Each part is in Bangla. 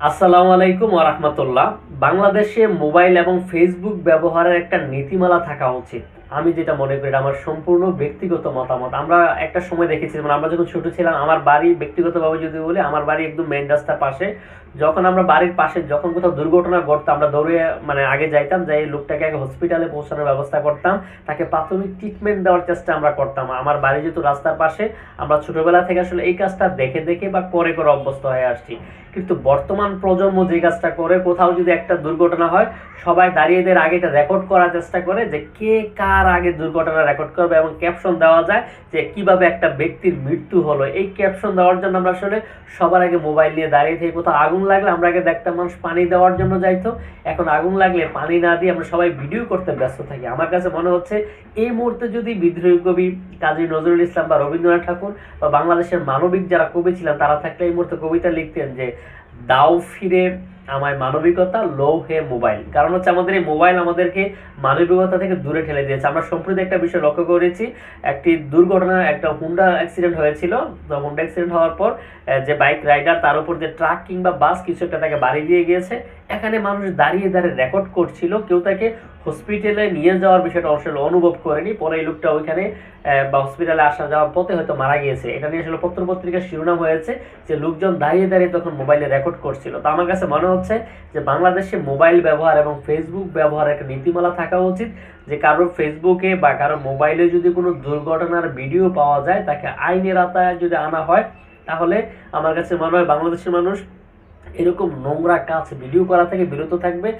আসসালামু আলাইকুম রাহমাতুল্লাহ। বাংলাদেশে মোবাইল এবং ফেসবুক ব্যবহারের একটা নীতিমালা থাকা উচিত। আমি যেটা মনে করি এটা আমার সম্পূর্ণ ব্যক্তিগত মতামত। আমরা একটা সময় দেখেছি মানে আমরা যখন ছোট ছিলাম, আমার বাড়ি ব্যক্তিগতভাবে যদি বলি, আমার বাড়ি একদম মেন রাস্তার পাশে। যখন আমরা বাড়ির পাশে, যখন কোথাও দুর্ঘটনা ঘটতো, আমরা দৌড়ে মানে আগে যাইতাম, যাই লোকটাকে আগে হসপিটালে পৌঁছানোর ব্যবস্থা করতাম। তাকে প্রাথমিক ট্রিটমেন্ট দেওয়ার চেষ্টা আমরা করতাম। আমার বাড়ি যেহেতু রাস্তার পাশে, আমরা ছোটবেলা থেকে আসলে এই কাজটা দেখে দেখে বা করে করে অভ্যস্ত হয়ে আসছি। কিন্তু বর্তমান প্রজন্ম যে কাজটা করে, কোথাও যদি একটা দুর্ঘটনা হয়, সবাই দাঁড়িয়ে দিয়ে আগে এটা রেকর্ড করার চেষ্টা করে যে কে কার আগে দুর্ঘটনা রেকর্ড করবে এবং ক্যাপশন দেওয়া যায় যে কীভাবে একটা ব্যক্তির মৃত্যু হলো। এই ক্যাপশন দেওয়ার জন্য আমরা আসলে সবার আগে মোবাইল নিয়ে দাঁড়িয়ে থাকি। কোথাও আগুন লাগলে আমরা আগে দেখতাম মানুষ পানি দেওয়ার জন্য যাইতো। এখন আগুন লাগলে পানি না দিয়ে আমরা সবাই ভিডিও করতে ব্যস্ত থাকি। আমার কাছে মনে হচ্ছে এই মুহূর্তে যদি বিদ্রোহী কবি কাজী নজরুল ইসলাম বা রবীন্দ্রনাথ ঠাকুর বা বাংলাদেশের মানবিক যারা কবি ছিলেন, তারা থাকলে এই মুহূর্তে কবিতা লিখতেন যে, দাও ফিরে আমায় মানবিকতা লো হে মোবাইল। কারণ হচ্ছে আমাদের এই মোবাইল আমাদেরকে মানবিকতা থেকে দূরে ঠেলে দিয়েছে। আমরা সম্প্রতি একটা বিষয় লক্ষ্য করেছি, একটি দুর্ঘটনা, একটা হুন্ডা অ্যাক্সিডেন্ট হয়েছিল। হুন্ডা অ্যাক্সিডেন্ট হওয়ার পর যে বাইক রাইডার তার উপর যে ট্রাক কিংবা বাস কিছু একটা তাকে বাড়ি দিয়ে গিয়েছে। এখানে মানুষ দাঁড়িয়ে দাঁড়িয়ে রেকর্ড করছিল, কেউ তাকে হসপিটালে নিয়ে যাওয়ার বিষয়টা আসলে অনুভব করেনি। পরে এই লোকটা ওইখানে বা হসপিটালে আসা যাওয়ার পথে হয়তো মারা গিয়েছে। এটা নিয়ে আসলে পত্রপত্রিকার শিরোনাম হয়েছে যে, লোকজন দাঁড়িয়ে দাঁড়িয়ে তখন মোবাইলে রেকর্ড করছিল। তো আমার কাছে মনে হচ্ছে যে, বাংলাদেশে মোবাইল ব্যবহার এবং ফেসবুক ব্যবহার একটা নীতিমালা থাকা উচিত যে, কারও ফেসবুকে বা কারও মোবাইলে যদি কোনো দুর্ঘটনার ভিডিও পাওয়া যায়, তাকে আইনের আওতায় যদি আনা হয়, তাহলে আমার কাছে মনে হয় বাংলাদেশের মানুষ এরকম নোংরা কাজ ভিডিও করা থেকে বিরত থাকবে।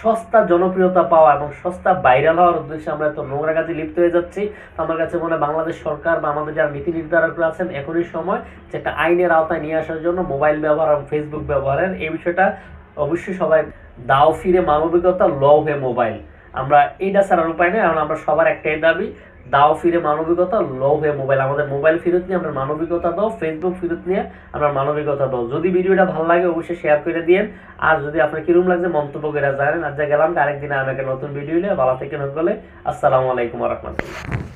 সস্তা জনপ্রিয়তা পাওয়া এবং সস্তা ভাইরাল হওয়ার উদ্দেশ্যে আমরা এত নোংরা কাজে লিপ্ত হয়ে যাচ্ছি। আমার কাছে মনে হয় বাংলাদেশ সরকার বা আমাদের যারা নীতি নির্ধারকরা আছেন, এখনই সময় যে একটা আইনের আওতায় নিয়ে আসার জন্য মোবাইল ব্যবহার এবং ফেসবুক ব্যবহারের। এই বিষয়টা অবশ্যই সবাই দাও ফিরে মানবিকতা ল হয়ে মোবাইল আমরা এইটা ছাড়ার উপায় নেই, কারণ আমরা সবার একটাই দাবি, দাও ফিরে মানবিকতা লো হয়ে মোবাইল। আমাদের মোবাইল ফেরত নিয়ে আমরা মানবিকতা দাও, ফেসবুক ফেরত নিয়ে আমরা মানবিকতা দাও। যদি ভিডিওটা ভালো লাগে, অবশ্যই শেয়ার করে দিন আর যদি আপনার কিরম লাগছে মন্তব্য করে জানেন আর যা গেলাম আরেকদিন আমাকে নতুন ভিডিও নিয়ে। ভালো থেকে নকলে আসসালামু আলাইকুম রহমতুল্লাহ।